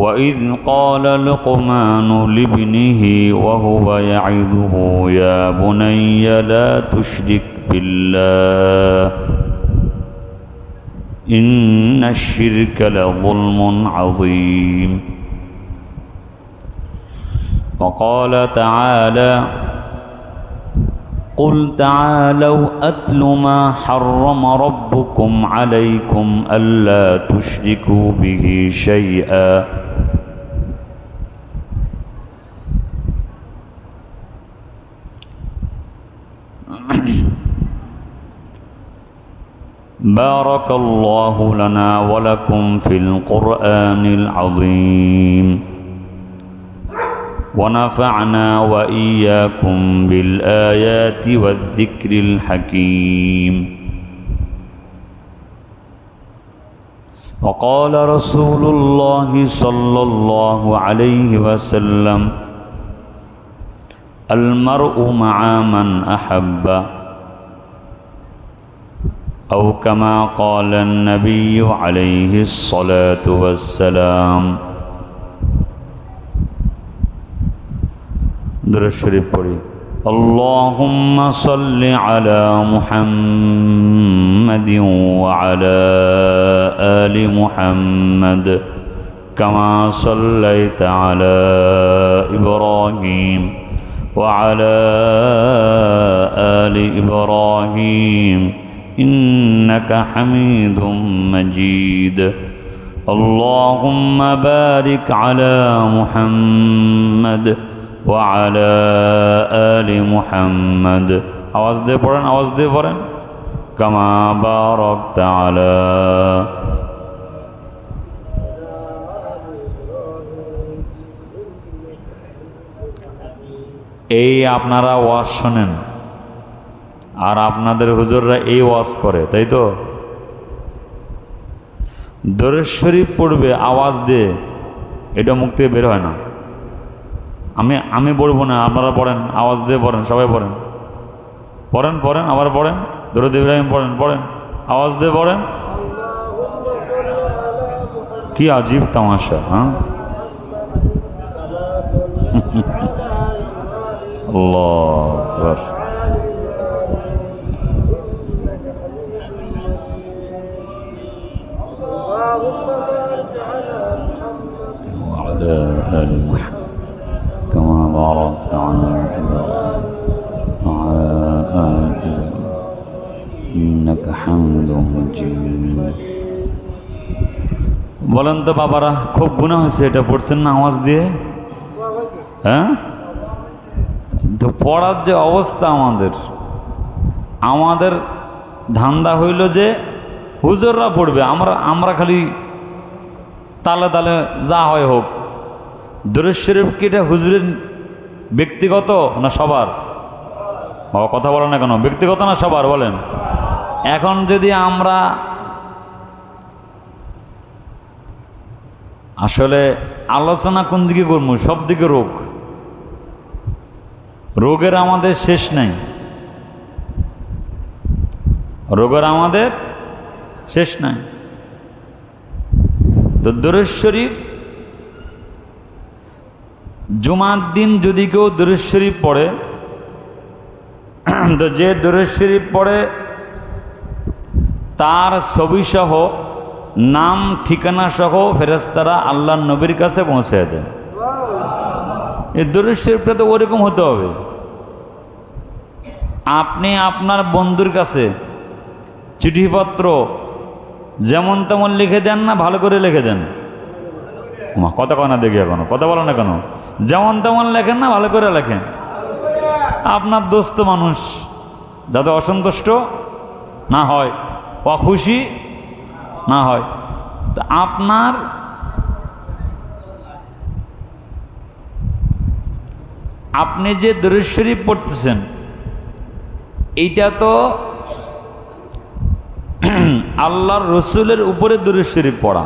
وإذ قال لقمان لابنه وهو يعظه يا بني لا تشرك بالله إن الشرك لظلم عظيم. وقال تعالى قل تعالوا أتل ما حرم ربكم عليكم ألا تشركوا به شيئا. بارك الله لنا ولكم في القرآن العظيم ونفعنا وإياكم بالآيات والذكر الحكيم وقال رسول الله صلى الله عليه وسلم المرء مع من أحب. أو كما قال النبي عليه الصلاة والسلام. اللهم صل على محمد وعلى آل محمد. كما صليت على إبراهيم. وعلى آل إبراهيم إنك حميد مجيد اللهم بارك على محمد وعلى آل محمد আওয়াজ দিয়ে পড়েন আওয়াজ দিয়ে পড়েন কামা বারকত আলা এই আপনারা ওয়াজ শোনেন। আর আপনাদের হুজুররা এই ওয়াজ করে, তাই তো? দরেশ শরীফ পড়বে, আওয়াজ দিয়ে। এটা মুখ থেকে বের হয় না। আমি আমি পড়ব না, আপনারা পড়েন, আওয়াজ দিয়ে পড়েন, সবাই পড়েন। পড়েন পড়েন, আবার পড়েন। দরদ ইব্রাহিম পড়েন পড়েন। আওয়াজ দিয়ে পড়েন। কি আজীব তামাশা হ্যাঁ? আল্লাহ وعلى آل محمد كما باركت على إبراهيم وعلى آل إبراهيم إنك حميد مجيد বলেন তো বাবারা খুব গুণা হয়েছে এটা পড়ছেন না আওয়াজ দিয়ে হ্যাঁ তো পড়ার যে অবস্থা আমাদের আমাদের ধান্দা হইল যে হুজুররা পড়বে, আমরা আমরা খালি তালে তালে যা হয় হোক। দরুদ শরীফ কি এটা হুজুরের ব্যক্তিগত না সবার? বাবা কথা বলেন না কেন? ব্যক্তিগত না সবার বলেন? এখন যদি আমরা আসলে আলোচনা কোন দিকে করব? সব দিকে রোগ। রোগের আমাদের শেষ নাই। রোগের আমাদের শেষ নাই। তো দরুদ শরীফ, জুমার দিন যদি কেউ দরুদ শরীফ পড়ে, তো যে দরুদ শরীফ পড়ে, তার ছবিসহ নাম ঠিকানা সহ ফেরেস্তারা আল্লাহ নবীর কাছে পৌঁছে দেন। এই দরুদ শরীফটা তো ওরকম হতে হবে। আপনি আপনার বন্ধুর কাছে চিঠিপত্র যেমন তেমন লিখে দেন না, ভালো করে লিখে দেন। কথা কয় না দেখি এখনও, কথা বলো না কেন? যেমন তেমন লেখেন না, ভালো করে লেখেন। আপনার দোস্ত মানুষ, যাতে অসন্তুষ্ট না হয় অখুশি না হয় আপনার আপনি যে দরুদ শরীফ পড়তেছেন, এইটা তো আল্লাহর রসুলের উপরে দরুদ শরীফ পড়া।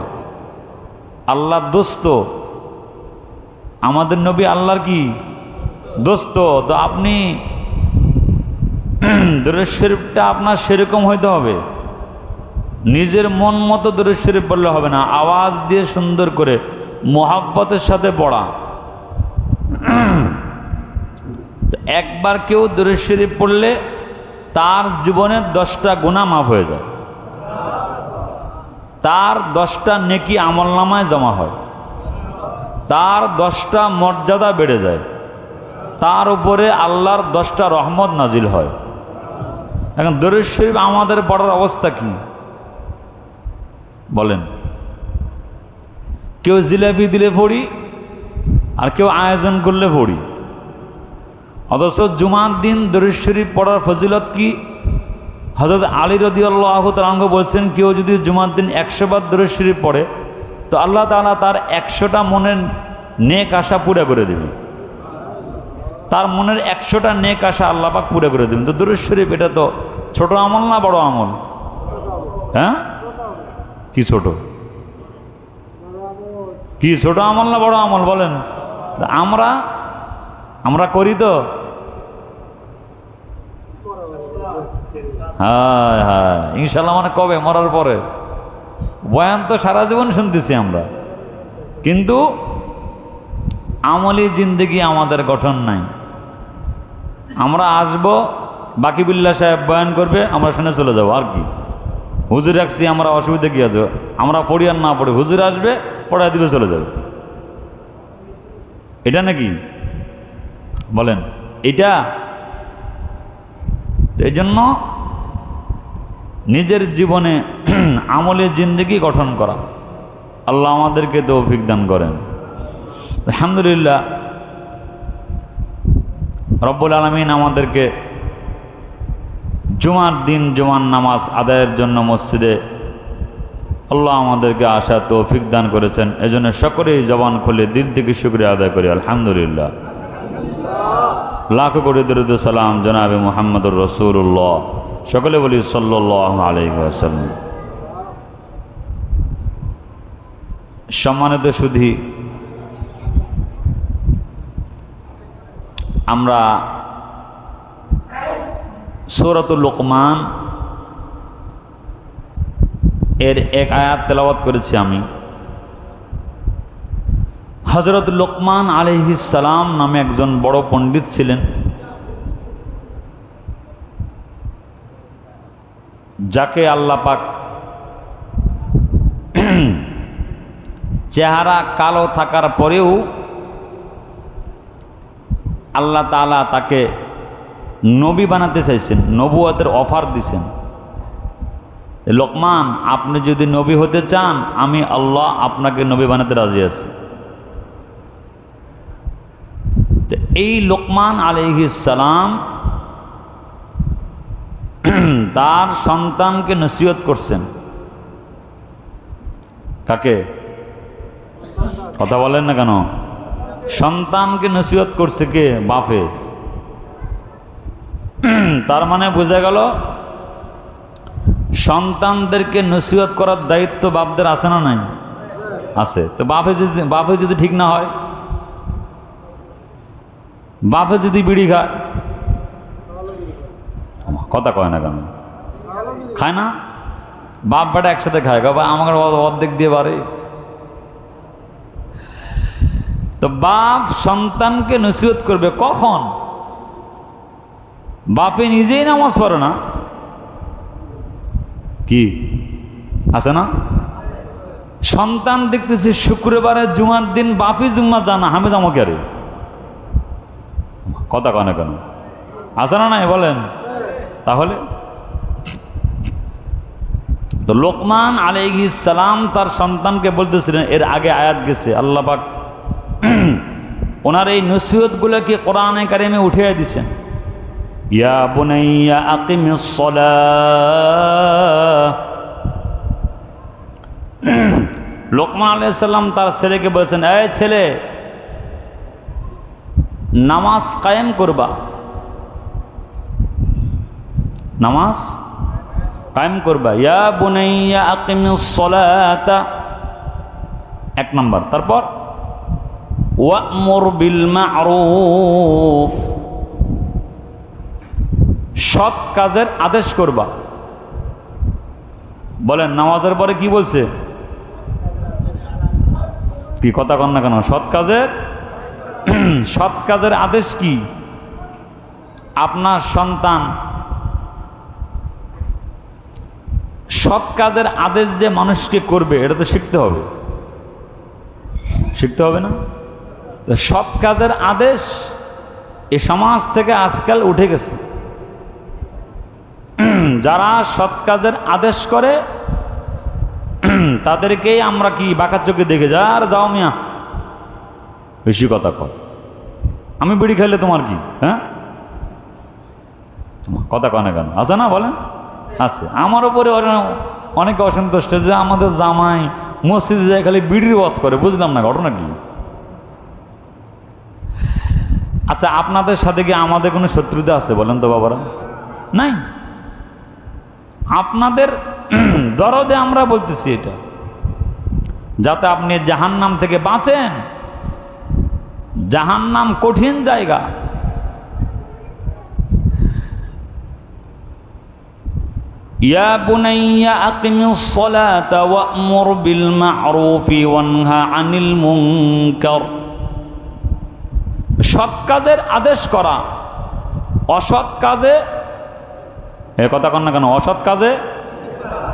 আল্লাহর দোস্ত, আমাদের নবী আল্লাহর কি? দোস্ত, তো আপনি দরুদ শরীফটা আপনার সেরকম হইতে হবে। নিজের মন মতো দরুদ শরীফ বললে হবে না। আওয়াজ দিয়ে সুন্দর করে, মোহাব্বতের সাথে পড়া। একবার কেউ দরুদ শরীফ পড়লে তার জীবনের দশটা গুণা মাফ হয়ে যায়। তার দশটা নেকি আমল নামায় জমা হয়। তার দশটা মর্যাদা বেড়ে যায়। তার উপরে আল্লাহর দশটা রহমত নাজিল হয়। এখন দরুদ শরীফ আমাদের পড়ার অবস্থা কি? বলেন। কেউ জিলাপি দিলে পড়ি, আর কেউ আয়োজন করলে পড়ি। অথচ জুমার দিন দরুদ শরীফ পড়ার ফজিলত কি? হজরত আলী রদি আল্লাহ বলছেন, কেউ যদি জুমার দিন একশো বার দরুদ শরীফ পড়ে, তো আল্লাহ তালা তার একশোটা মনের নেক আশা পুরা করে দেবে তার মনের একশোটা নেক আশা আল্লাহ পাক পুরা করে দেবেন। তো দরুদ শরীফ এটা তো ছোট আমল না বড় আমল? হ্যাঁ? কি ছোট? কি ছোট আমল না বড় আমল বলেন? আমরা আমরা করি তো। হ্যাঁ হ্যাঁ। ইনশাল্লাহ মানে কবে? মরার পরে। বয়ান তো সারা জীবন শুনতেছি আমরা। কিন্তু আমলি জিন্দগি আমাদের গঠন নাই। আমরা আসব, বাকি বিল্লা সাহেব বয়ান করবে, আমরা শুনে চলে যাব, আর কি? হুজুর রাখছি, আমরা অসুবিধা কি আছে? আমরা পড়ি আর না পড়ি, হুজুর আসবে পড়াই দিবে, চলে যাবে। এটা নাকি? বলেন, এটা? এই জন্য নিজের জীবনে আমলে জিন্দগি গঠন করা। আল্লাহ আমাদেরকে তৌফিক দান করেন। আলহামদুলিল্লাহ রব্বুল আলমিন আমাদেরকে জুমার দিন জুমার নামাজ আদায়ের জন্য মসজিদে আল্লাহ আমাদেরকে আশা তৌফিক দান করেছেন। এজন্য সকলেই জবান খুলে দিল থেকে শুক্রিয়া আদায় করি। আলহামদুলিল্লাহ। লাখ কোটি দরুদ সালাম জনাবে মোহাম্মদুর রসুল্লাহ সকলে বলি সাল্লাহ আলহিহাসাল্লাম সম্মানিত সুধী, আমরা সৌরতুল লোকমান এর এক আয়াত তেলাওয়াত করেছি আমি। হজরত লোকমান সালাম নামে একজন বড় পণ্ডিত ছিলেন। যাকে আল্লাপাক চেহারা কালো থাকার পরেও আল্লাহ তালা তাকে নবী বানাতে চাইছেন, নবুয়তের অফার দিছেন। লোকমান, আপনি যদি নবী হতে চান, আমি আল্লাহ আপনাকে নবী বানাতে রাজি আছি। এই লোকমান সালাম তার সন্তানকে নসিহত করছেন। কাকে? কথা বলেন না কেন? সন্তানকে নসিহত করছে কে? বাফে তার মানে বোঝা গেল, সন্তানদেরকে নসিহত করার দায়িত্ব বাপদের আছে না নাই? আছে। তো বাপে যদি বাপে যদি ঠিক না হয়, বাপে যদি বিড়ি খায় কথা কয় না কেন? খায় না? বাপ বেটা একসাথে খায়। বাবা আমার অর্ধেক দিয়ে বাড়ে। তো বাপ সন্তানকে নসিহত করবে কখন? বাপে নিজেই নামাজ পড়ে না। কি? আছে না? সন্তান দেখতেছি শুক্রবারে জুমার দিন বাপি জুম্মা জানা আমি যাব কে কথা কনে কেন? আছে না নাই? বলেন। তাহলে? তো লোকমান আলাইহি সালাম তার সন্তানকে বলতেছিলেন, এর আগে আয়াত গেছে আল্লাহবাক ওনার এই নসিহতগুলোকে কোরআনে কারিমে উঠিয়ে দিছেন ইয়া বুনাইয়া আকিমিস লোকমান আলাইসাল্লাম তার ছেলেকে বলেছেন এ ছেলে, নামাজ কায়েম করবা। নামাজ কায়েম করবা। ইয়া বুনাইয়া আকিমিস সলাতা। এক নম্বর। তারপর, ওয়ামুর বিল মারুফ। সৎ কাজের আদেশ করবা। বলেন, নামাজের পরে কি বলছে? কি কথা কন না কেন? সৎ কাজের সৎ কাজের আদেশ কি? আপনার সন্তান সৎ কাজের আদেশ যে মানুষকে করবে, এটা তো শিখতে হবে। শিখতে হবে না? সৎ কাজের আদেশ এ সমাজ থেকে আজকাল উঠে গেছে। যারা সৎ কাজের আদেশ করে, তাদেরকেই আমরা কি বাঁকার চোখে দেখে যা আর যাও মিয়া, বেশি কথা কর। আমি বিড়ি খাইলে তোমার কি হ্যাঁ? কথা কনে কেন? আছে না বলেন? আছে। আমার উপরে অনেকে অসন্তুষ্ট যে আমাদের জামাই মসজিদে যায় খালি বিড়ির ওয়াজ করে, বুঝলাম না ঘটনা কি? আচ্ছা আপনাদের সাথে কি আমাদের কোনো শত্রুতা আছে বলেন তো বাবারা? নাই। আপনাদের দরদে আমরা বলতেছি এটা। যাতে আপনি জাহান্নাম থেকে বাঁচেন, জাহান্নাম কঠিন জায়গা। ইয়া বুনাইয়া আকিমিস সালাতা ওয়া'মুর বিল মা'রুফি ওয়ানহা আনিল মুনকার। সৎ কাজের আদেশ করা, অসৎ কাজে, এ কথা কন না কেন, অসৎ কাজে?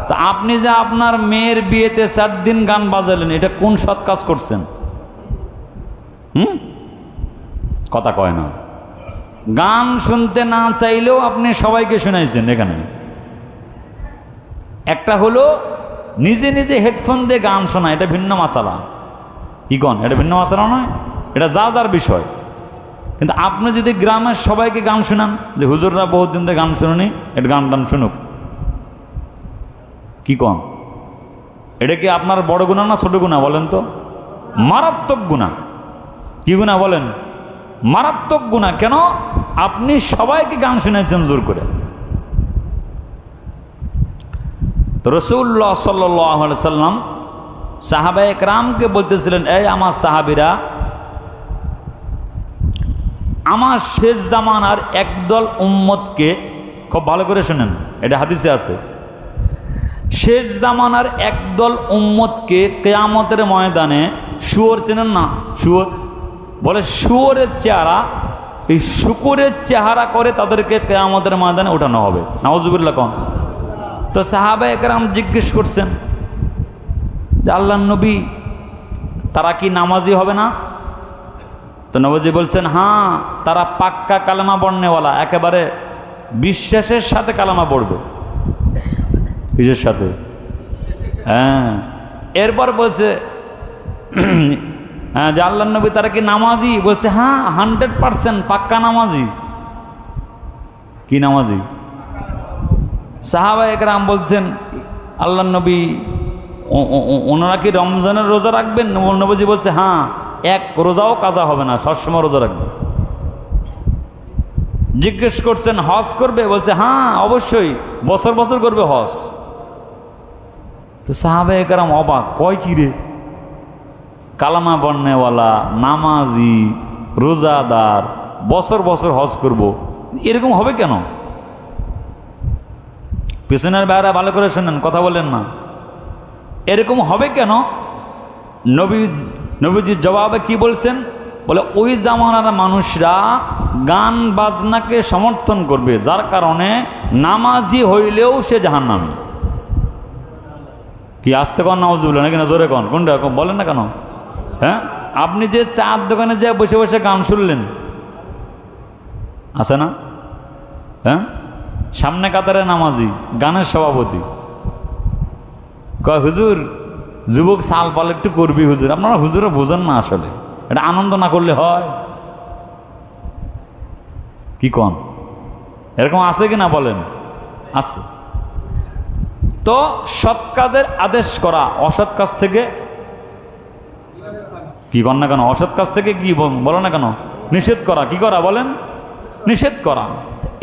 তা আপনি যে আপনার মেয়ের বিয়েতে চার দিন গান বাজালেন, এটা কোন সৎ কাজ করছেন? হুম? কথা কয় না। গান শুনতে না চাইলেও আপনি সবাইকে শুনাইছেন এখানে। একটা হলো নিজে নিজে হেডফোন দিয়ে গান শোনা, এটা ভিন্ন মশালা কি কন? এটা ভিন্ন মশালা নয়, এটা যা যার বিষয়। কিন্তু আপনি যদি গ্রামের সবাইকে গান শোনান, যে হুজুররা বহুত দিন ধরে গান শুনুনি, এটা গান টান শুনুক। কি কন? এটা কি আপনার বড় গুণা না ছোট গুণা বলেন তো? মারাত্মক গুণা। কি গুণা বলেন? মারাত্মক গুণা। কেন? আপনি সবাইকে গান শুনেছেন জোর করে। তো রসুল্লাহ সাল্লাম সাহাবা একরামকে বলতেছিলেন, এই আমার সাহাবিরা, আমার শেষ জামানার একদল উম্মতকে খুব ভালো করে শোনেন, এটা হাদিসে আছে, শেষ জামানার একদল উম্মতকে কেয়ামতের ময়দানে শুয়োর চেনেন না, শুয়োর, বলে শুয়োরের চেহারা, এই শুকুরের চেহারা করে তাদেরকে কেয়ামতের ময়দানে ওঠানো হবে নওয়াজুবুল্লাহ কন। তো সাহাবা একরাম জিজ্ঞেস করছেন যে আল্লাহ নবী, তারা কি নামাজি হবে না? তো নবজি বলছেন হ্যাঁ তারা পাক্কা কালামা বর্ণেওয়ালা, একেবারে বিশ্বাসের সাথে কালামা পড়বে। কিসের সাথে? হ্যাঁ। এরপর বলছে হ্যাঁ যে আল্লাহ নবী, তারা কি নামাজি? বলছে হ্যাঁ হান্ড্রেড পারসেন্ট পাক্কা নামাজি। কি নামাজি? সাহাবা একরাম বলছেন, আল্লাহ নবী ওনারা কি রমজানের রোজা রাখবেন? নবজি বলছে হ্যাঁ এক রোজাও কাজা হবে না, সবসময় রোজা রাখবে জিজ্ঞেস করছেন, হজ করবে? বলছে হ্যাঁ অবশ্যই, বছর বছর করবে হজ। তো সাহাবে একরাম অবাক, কয় কি রে? কালামা বর্ণেওয়ালা নামাজি, রোজাদার, বছর বছর হজ করব, এরকম হবে কেন? পেছনের বাইরা ভালো করে শোনেন, কথা বলেন না। এরকম হবে কেন? নবী, নবীজির জবাবে কি বলছেন? বলে, ওই জামানার মানুষরা গান বাজনাকে সমর্থন করবে, যার কারণে নামাজি হইলেও সে জাহান নামে কি আসতে কন, নামাজ বললেন নাকি না জোরে কন? কোনটা বলেন না কেন? হ্যাঁ? আপনি যে চার দোকানে যে বসে বসে গান শুনলেন, আছে না? হ্যাঁ? সামনে কাতারে নামাজি, গানের সভাপতি। কয়, হুজুর, যুবক সাল পাল একটু করবি হুজুর। আপনারা হুজুরে বোঝেন না আসলে। এটা আনন্দ না করলে হয়। কি কন? এরকম আছে কি না বলেন? আছে। তো সৎ কাজের আদেশ করা অসৎ কাজ থেকে কি কর না কেন? অসৎ কাজ থেকে কি বল- বলো না কেন? নিষেধ করা, কি করা বলেন? নিষেধ করা।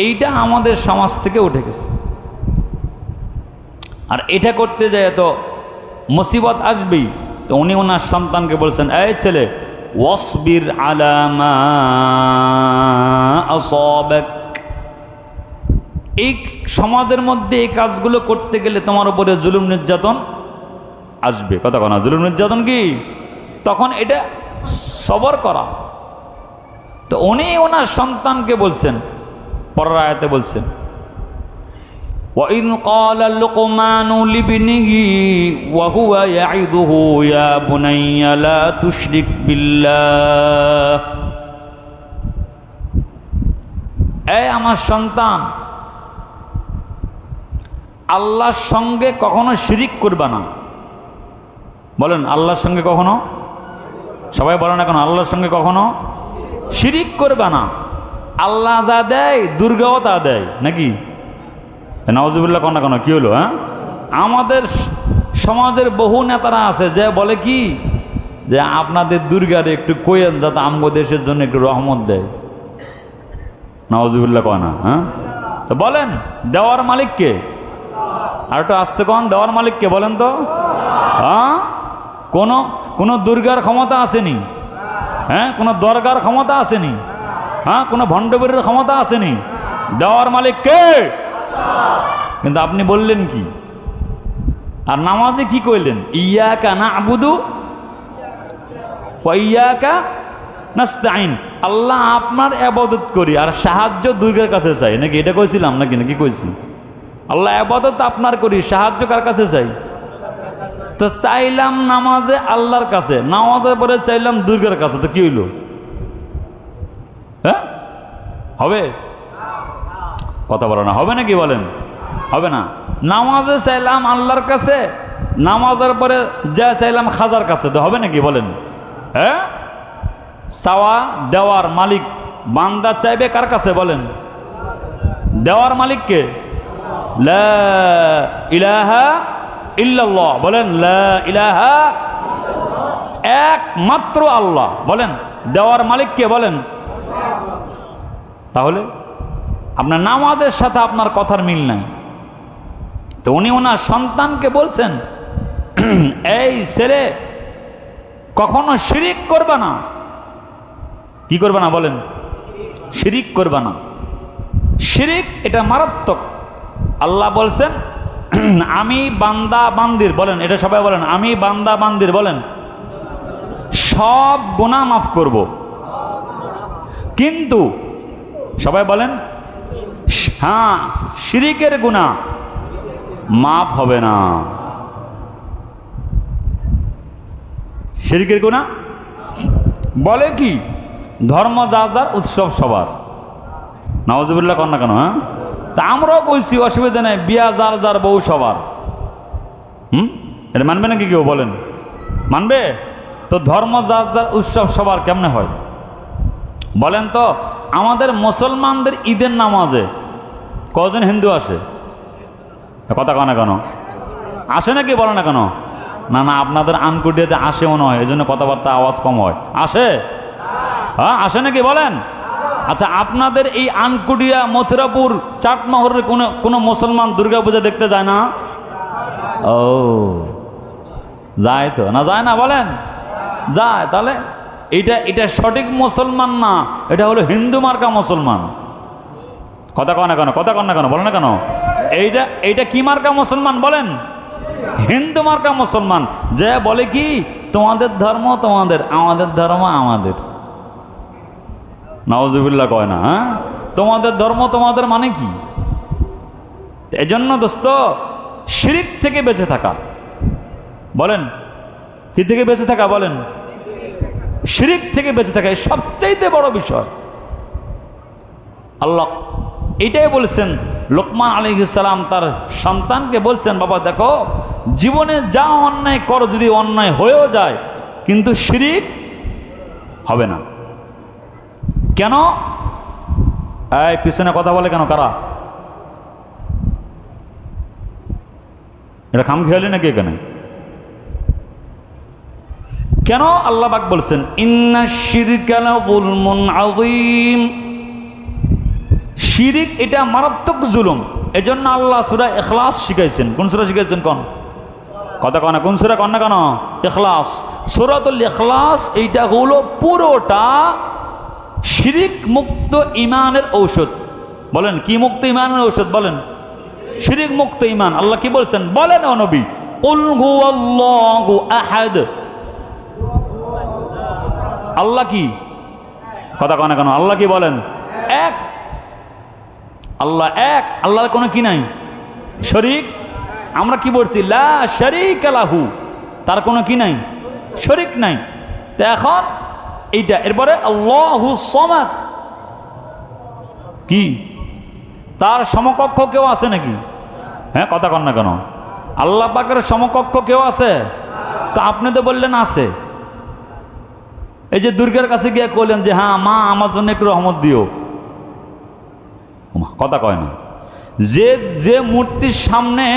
এইটা আমাদের সমাজ থেকে উঠে গেছে। আর এটা করতে যায় তো মুসিবত আসবেই। তো উনি ওনার সন্তানকে বলছেন, এই ছেলে, ওয়াসবির আলামা এই সমাজের মধ্যে এই কাজগুলো করতে গেলে তোমার উপরে জুলুম নির্যাতন আসবে। কথা কথা জুলুম নির্যাতন কি? তখন এটা সবর করা। তো উনি ওনার সন্তানকে বলছেন পরের আয়াতে বলছেন وإذ قال لقمان لابنه وهو يعظه يا بني لا تشرك بالله এই আমার সন্তান আল্লাহর সঙ্গে কখনো শিরিক করবা না বলেন আল্লাহর সঙ্গে কখনো সবাই বলে না কেন আল্লাহর সঙ্গে কখনো শিরিক করবা না আল্লাহ যা দেয়, দুর্গাও তা দেয়, নাকি? নওয়াজুবিল্লাহ কন্যা কেন কি হলো হ্যাঁ? আমাদের সমাজের বহু নেতারা আছে যে বলে কি? যে আপনাদের দুর্গারে একটু কইয়েন যাতে আমগো দেশের জন্য একটু রহমত দেয়। নওয়াজুবিল্লাহ কয় না হ্যাঁ? তো বলেন, দেওয়ার মালিককে আর একটু আসতে কন, দেওয়ার মালিককে বলেন তো? হ্যাঁ? কোনো কোনো দুর্গার ক্ষমতা আসেনি। হ্যাঁ? কোনো দরগার ক্ষমতা আসেনি। হ্যাঁ কোনো ভণ্ডবীরের ক্ষমতা আসেনি। দেওয়ার মালিক কে? কিন্তু আপনি বললেন কি? আর নামাজে কি কইলেন? ইয়াকা না আবুদু ইয়াকা নাস্তাইন আল্লাহ আপনার আবাদত করি, আর সাহায্য দুর্গের কাছে চাই। নাকি এটা কইছিলাম নাকি? নাকি কইছি? আল্লাহ আবাদত আপনার করি, সাহায্য কার কাছে চাই? তো চাইলাম নামাজে আল্লাহর কাছে, নামাজের পরে চাইলাম দুর্গের কাছে। তো কি হইল? হ্যাঁ? হবে? কথা বলো না, হবে নাকি বলেন? হবে না। নামাজে চাইলাম আল্লাহর কাছে, নামাজের পরে যা চাইলাম খাজার কাছে, তো হবে নাকি বলেন? হ্যাঁ? চাওয়া দেওয়ার মালিক বান্দা চাইবে কার কাছে বলেন? দেওয়ার মালিককে ইলাহা বলেন ইলাহা একমাত্র আল্লাহ, বলেন। দেওয়ার মালিককে বলেন? তাহলে আপনার নামাজের সাথে আপনার কথার মিল নাই। তো উনি ওনার সন্তানকে বলছেন, এই ছেলে কখনো শিরিক করবে না। কি করবে না বলেন? শিরিক করবে না। শিরিক এটা মারাত্মক। আল্লাহ বলছেন, আমি বান্দা বান্দির, বলেন, এটা সবাই বলেন, আমি বান্দা বান্দির, বলেন, সব গোনা মাফ করব। কিন্তু সবাই বলেন? হ্যাঁ শিরিকের গুণা মাফ হবে না। শিরিকের গুণা বলে কি? ধর্ম যা যার, উৎসব সবার। নওয়াজুবুল্লাহ কন না কেন হ্যাঁ? তা আমরাও কইছি, অসুবিধা নেই, বিয়া যার যার, বউ সবার। হুম? এটা মানবে নাকি কেউ, বলেন? মানবে? তো ধর্ম যার যার, উৎসব সবার কেমনে হয়? বলেন তো। আমাদের মুসলমানদের ঈদের নামাজে কজন হিন্দু আসে? কথা কয় না কেন? আসে নাকি বলে না কেন? না না, আপনাদের আনকুটিয়াতে আসে মনে হয় এই জন্য কথাবার্তা আওয়াজ কম হয়। আসে? হ্যাঁ আসে নাকি বলেন? আচ্ছা আপনাদের এই আনকুটিয়া, মথুরাপুর, চাটমহরের কোনো কোনো মুসলমান দুর্গা পূজা দেখতে যায় না? ও, যায় তো। না, যায় না, বলেন? যায়, তাহলে? এটা এটা সঠিক মুসলমান না, এটা হলো হিন্দু মার্কা মুসলমান। কথা কয় না কেন, কথা কন না কেন বলেন না কেন। এইটা এইটা কি মার্কা মুসলমান, বলেন। হিন্দু মার্কা মুসলমান, যে বলে কি, তোমাদের ধর্ম তোমাদের, আমাদের ধর্ম আমাদের। নওয়াজুবিল্লাহ কয় না হ্যাঁ? তোমাদের ধর্ম তোমাদের মানে কি? এজন্য দোস্ত, শিরিক থেকে বেঁচে থাকা। বলেন, কি থেকে বেঁচে থাকা, বলেন? শিরিক থেকে বেঁচে থাকা এই সবচাইতে বড় বিষয়। আল্লাহ এটাই বলছেন, লোকমান আলী সালাম তার সন্তানকে বলছেন, বাবা, দেখো, জীবনে যা অন্যায় করো, যদি অন্যায় হয়েও যায়, কিন্তু শিরিক হবে না। কেন? এই, পিছনে কথা বলে কেন কারা? এটা খাম খেয়ালি নাকি এখানে? কেন আল্লাহ পাক বলছেন, ইন্না শিরকালা শিরিক এটা মারাত্মক জুলুম। এজন্য আল্লাহ সূরা এখলাস শিখাইছেন। কোন সূরা শিখাইছেন কোন? কথা কনা কোন সূরা কন না কেন? ইখলাস। সূরাতুল ইখলাস এইটা হলো পুরোটা শিরিক মুক্ত ইমানের ঔষধ। বলেন, কি মুক্ত ইমানের ঔষধ বলেন? শিরিক মুক্ত ইমান আল্লাহ কি বলছেন? বলেন ও নবী, কুল হুয়াল্লাহু আহাদ আল্লাহ কি? কথা কনা কেন? আল্লাহ কি বলেন? এক। আল্লাহ এক। আল্লাহর কোনো কি নাই? শরিক। আমরা কি বলছি? লা শরিক লাহু। তার কোনো কি নাই? শরিক নাই। তো এখন এইটা। এরপরে আল্লাহু সমাদ। কি? তার সমকক্ষ কেউ আছে নাকি? হ্যাঁ কথা কন না কেন? আল্লাহ পাকের সমকক্ষ কেউ আছে? তো আপনি তো বললেন আছে। এই যে দুর্গার কাছে গিয়ে কইলেন যে হ্যাঁ মা, আমার জন্য একটু রহমত দিও। কথা কয় না। যে যে মূর্তির সামনে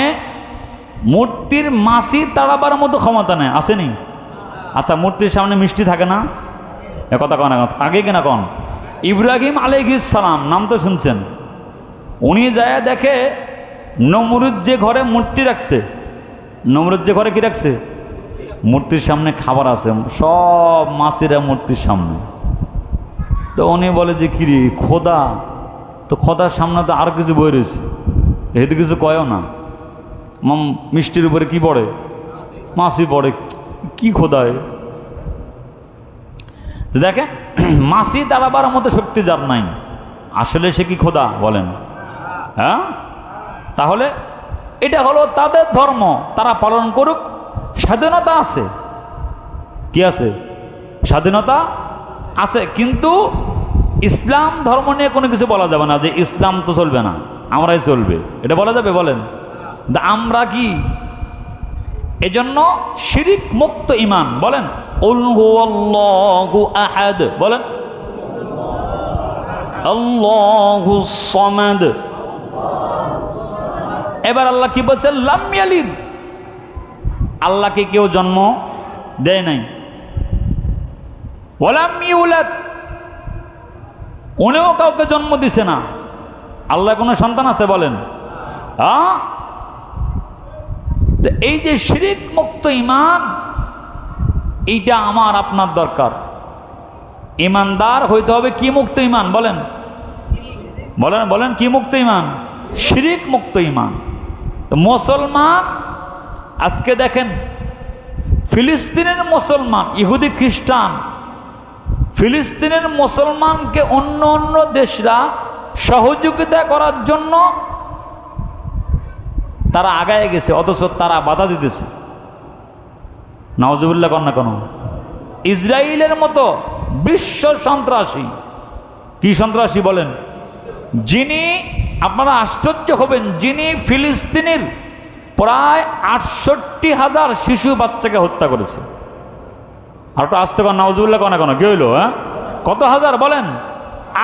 মূর্তির মাসি তাড়াবার মতো ক্ষমতা নেই আসেনি আচ্ছা মূর্তির সামনে মিষ্টি থাকে না? কথা কয় না কেন? থাকে কিনা কন? ইব্রাহিম সালাম, নাম তো শুনছেন? উনি যায় দেখে নমরুদ যে ঘরে মূর্তি রাখছে, নমরুদ যে ঘরে কি রাখছে? মূর্তির সামনে খাবার আছে, সব মাসিরা মূর্তির সামনে। তো উনি বলে যে, কিরে, খোদা, তো খোদার সামনে তো আর কিছু বই রয়েছে। এতে কিছু কয়ও না। মাম, মিষ্টির উপরে কি পড়ে? মাসি পড়ে। কি খোদায় তো দেখেন, মাসি দাঁড়াবার মতো শক্তি যার নাই। আসলে সে কি খোদা? বলেন। হ্যাঁ? তাহলে এটা হলো তাদের ধর্ম। তারা পালন করুক স্বাধীনতা আছে। কি আছে? স্বাধীনতা আছে, কিন্তু ইসলাম ধর্ম নিয়ে কোনো কিছু বলা যাবে না যে ইসলাম তো চলবে না, আমরাই চলবে। এটা বলা যাবে? বলেন। আমরা কি? এজন্য শিরিক মুক্ত ইমান, বলেন। বলেন। এবার আল্লাহ কি বলছে লাম ইয়ালিদ। আল্লাহকে কেউ জন্ম দেয় নাই। ওলাম উনিও কাউকে জন্ম দিছে না। আল্লাহ কোনো সন্তান আছে বলেন? হ্যাঁ এই যে শিরিক মুক্ত ইমান এইটা আমার, আপনার দরকার। ইমানদার হইতে হবে কি মুক্ত ইমান বলেন? বলেন বলেন কি মুক্ত ইমান শিরিক মুক্ত ইমান মুসলমান আজকে দেখেন, ফিলিস্তিনের মুসলমান, ইহুদি খ্রিস্টান, ফিলিস্তিনের মুসলমানকে অন্য অন্য দেশরা সহযোগিতা করার জন্য তারা আগায় গেছে, অথচ তারা বাধা দিতেছে। নওয়াজুবুল্লাহ কন্যা কেন? ইসরায়েলের মতো বিশ্ব সন্ত্রাসী, কি সন্ত্রাসী বলেন? যিনি, আপনারা আশ্চর্য হবেন, যিনি ফিলিস্তিনের প্রায় আটষট্টি হাজার শিশু বাচ্চাকে হত্যা করেছে। আর একটু আসতে কন নওয়াজুবুল্লাহ কনা কেন? কি হইল হ্যাঁ? কত হাজার বলেন?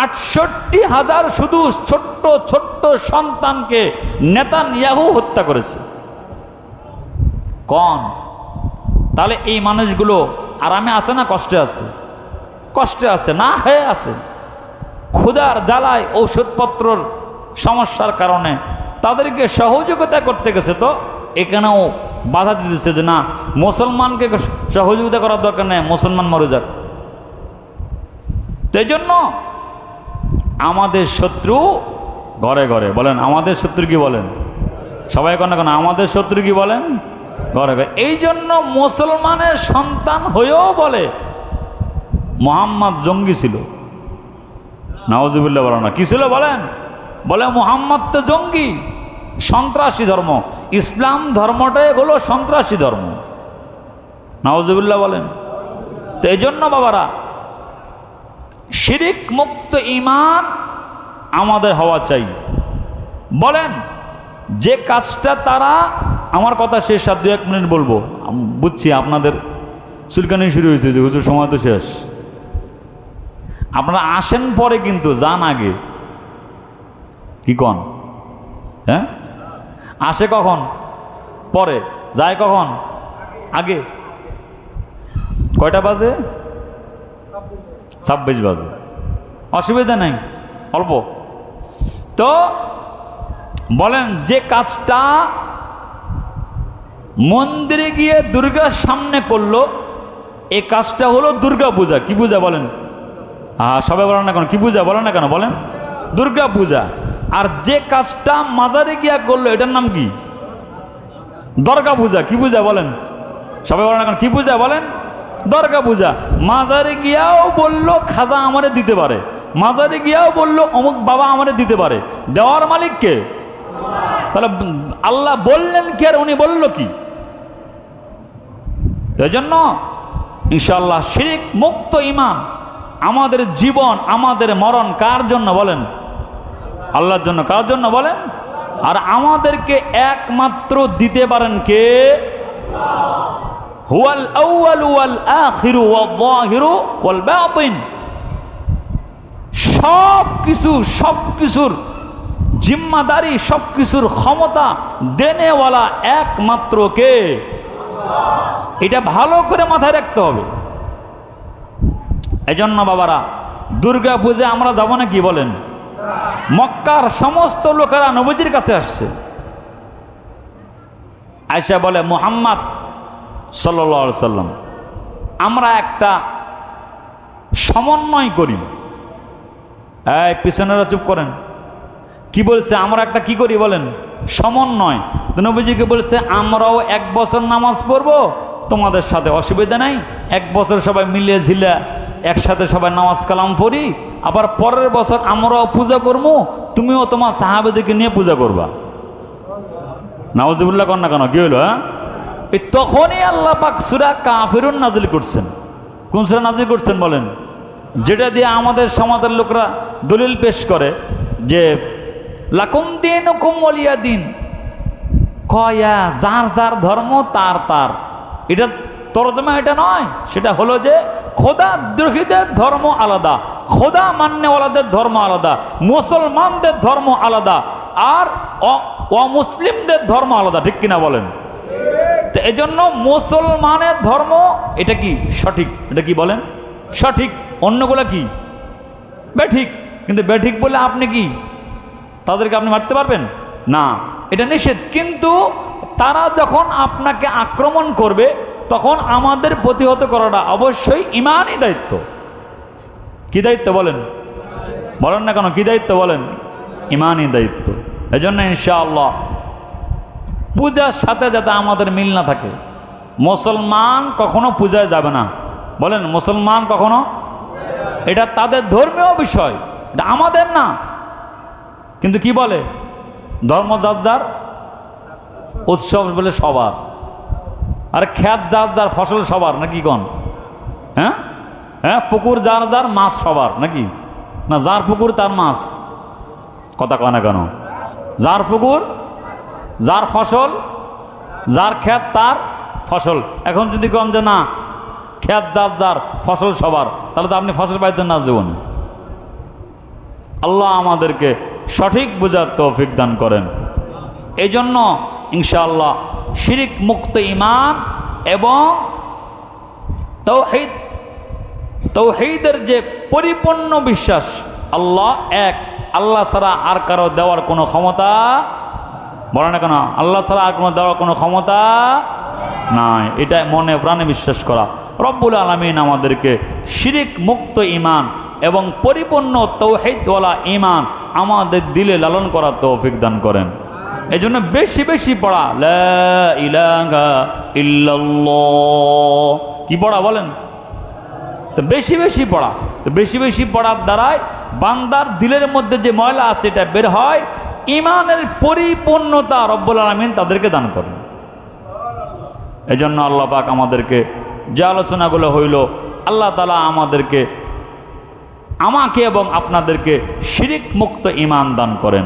আটষট্টি হাজার শুধু ছোট্ট ছোট্ট সন্তানকে নেতান ইয়াহু হত্যা করেছে। কন? তাহলে এই মানুষগুলো আরামে আছে না কষ্টে আছে? কষ্টে আছে না হয়ে আছে? ক্ষুধার জ্বালায় ঔষধপত্রর সমস্যার কারণে তাদেরকে সহযোগিতা করতে গেছে তো, এখানেও বাধা দিতেছে যে না, মুসলমানকে সহযোগিতা করার দরকার নেই, মুসলমান মরে যাক। তো জন্য আমাদের শত্রু ঘরে ঘরে, বলেন, আমাদের শত্রু কি বলেন? সবাই কোন না আমাদের শত্রু কি বলেন? ঘরে ঘরে। এই জন্য মুসলমানের সন্তান হয়েও বলে, মোহাম্মদ জঙ্গি ছিল। নওয়াজিবুল্লাহ বলো না, কি ছিল বলেন? বলে, মোহাম্মদ তো জঙ্গি। সন্ত্রাসী ধর্ম। ইসলাম ধর্মটাই হলো সন্ত্রাসী ধর্ম। নওয়াজিবুল্লাহ বলেন। তো এই জন্য বাবারা, শিরিক মুক্ত ইমান আমাদের হওয়া চাই। বলেন, যে কাজটা তারা, আমার কথা শেষ, আর দু এক মিনিট বলব। বুঝছি আপনাদের চুলকানি শুরু হয়েছে যে হুজুর সময় তো শেষ। আপনারা আসেন পরে কিন্তু, যান আগে। কি কন? হ্যাঁ? আসে কখন? পরে। যায় কখন? আগে। কয়টা বাজে? ছাব্বিশ বাজে। অসুবিধা নেই, অল্প। তো বলেন, যে কাজটা মন্দিরে গিয়ে দুর্গার সামনে করল এই কাজটা হলো দুর্গা পূজা। কি পূজা বলেন? হ্যাঁ সবাই বলেন না কেন? কি পূজা? বলেন না কেন? বলেন। দুর্গা পূজা। আর যে কাজটা মাজারে গিয়া করল, এটার নাম কি? দর্গা পূজা, কি পূজা বলেন? সবাই বলেন এখন, কি পূজা বলেন? দর্গা পূজা। মাজারে গিয়াও বলল, খাজা আমারে দিতে পারে। মাজারে গিয়াও বলল, অমুক বাবা আমারে দিতে পারে। দেওয়ার মালিক কে? তাহলে আল্লাহ বললেন কি আর উনি বলল কি? এই জন্য ইনশাল্লাহ শিরিক মুক্ত ইমান আমাদের জীবন, আমাদের মরণ কার জন্য বলেন? আল্লাহর জন্য কার জন্য বলেন? আর আমাদেরকে একমাত্র দিতে পারেন কে? হুয়াল আউয়াল ওয়াল আখিরু ওয়াল যাহিরু ওয়াল বাতিন। সব কিছু সব কিছুর জিম্মাদারি সব কিছুর ক্ষমতা দেনেওয়ালা একমাত্র কে? এটা ভালো করে মাথায় রাখতে হবে। এজন্য বাবারা দুর্গা পূজা আমরা যাব না কি বলেন? মক্কার সমস্ত লোকেরা নবীজির কাছে আসছে। আয়সা বলে, মোহাম্মদ সাল্লা সাল্লাম, আমরা একটা সমন্বয় করি। এই, পিছনেরা চুপ করেন। কি বলছে, আমরা একটা কি করি বলেন? সমন্বয়। নবীজিকে বলছে, আমরাও এক বছর নামাজ পড়ব, তোমাদের সাথে অসুবিধা নাই। এক বছর সবাই মিলিয়ে ঝিলে একসাথে সবাই নামাজ কালাম পড়ি আবার পরের বছর আমরাও পূজা করব তুমিও তোমার সাহাবেদেরকে নিয়ে পূজা করবা। নাওজিবুল্লাহ কর না কেন? কি হলো হ্যাঁ? এই তখনই আল্লাহ পাক সুরা কাফেরুন নাজিল করছেন। কোন সুরা নাজিল করছেন বলেন? যেটা দিয়ে আমাদের সমাজের লোকরা দলিল পেশ করে যে, লাকুম দিন কুমলিয়া দিন। কয়া যার যার ধর্ম, তার তার। এটা তরজমা এটা নয়, সেটা হলো যে খোদা দ্রোহীদের ধর্ম আলাদা, খোদা মান্যওয়ালাদের ধর্ম আলাদা, মুসলমানদের ধর্ম আলাদা, আর অমুসলিমদের ধর্ম আলাদা, ঠিক কিনা বলেন? তো এই জন্য মুসলমানের ধর্ম, এটা কি? সঠিক। এটা কি বলেন? সঠিক। অন্যগুলো কি? বেঠিক। কিন্তু বেঠিক বলে আপনি কি? তাদেরকে আপনি মারতে পারবেন? না। এটা নিষেধ। কিন্তু তারা যখন আপনাকে আক্রমণ করবে তখন আমাদের প্রতিহত করাটা অবশ্যই ইমানই দায়িত্ব। কি দায়িত্ব বলেন? বলেন না কেন? কি দায়িত্ব বলেন? ইমানই দায়িত্ব। এই জন্য ইনশাআল্লাহ পূজার সাথে যাতে আমাদের মিল না থাকে। মুসলমান কখনো পূজায় যাবে না। বলেন, মুসলমান কখনো? এটা তাদের ধর্মীয় বিষয়। এটা আমাদের না। কিন্তু কি বলে? ধর্ম যার যার উৎসব বলে সবার। আর খ্যাত যার যার ফসল সবার, নাকি কন? হ্যাঁ? হ্যাঁ পুকুর যার যার, মাছ সবার, নাকি? না, যার পুকুর তার মাছ। কথা কয় না কেন? যার পুকুর, যার ফসল, যার ক্ষেত তার ফসল। এখন যদি কম যে না ক্ষেত যার যার ফসল সবার, তাহলে তো আপনি ফসল পাইতেন না জীবন। আল্লাহ আমাদেরকে সঠিক বোঝার তৌফিক দান করেন। এই জন্য ইনশাআল্লাহ শিরিক মুক্ত ইমান এবং তৌহিদ। তৌহিদের যে পরিপূর্ণ বিশ্বাস, আল্লাহ এক। আল্লাহ ছাড়া আর কারও দেওয়ার কোনো ক্ষমতা বলে না কেন? আল্লাহ ছাড়া আর কোনো দেওয়ার কোনো ক্ষমতা নাই। এটা মনে প্রাণে বিশ্বাস করা। রব্বুল আলমিন আমাদেরকে শিরিক মুক্ত ইমান এবং পরিপূর্ণ তৌহিদওয়ালা ইমান আমাদের দিলে লালন করার তৌফিক দান করেন। এই জন্য বেশি বেশি পড়া ইল্লাল্লাহ। কি পড়া বলেন? তো বেশি বেশি পড়া, তো বেশি বেশি পড়ার দ্বারাই বান্দার দিলের মধ্যে যে ময়লা আছে এটা বের হয় ইমানের পরিপূর্ণতা রব্বুল আলমিন তাদেরকে দান করেন। এই জন্য আল্লাহ পাক আমাদেরকে যে আলোচনাগুলো হইল, আল্লাহ তালা আমাদেরকে, আমাকে এবং আপনাদেরকে শিরিক মুক্ত ইমান দান করেন।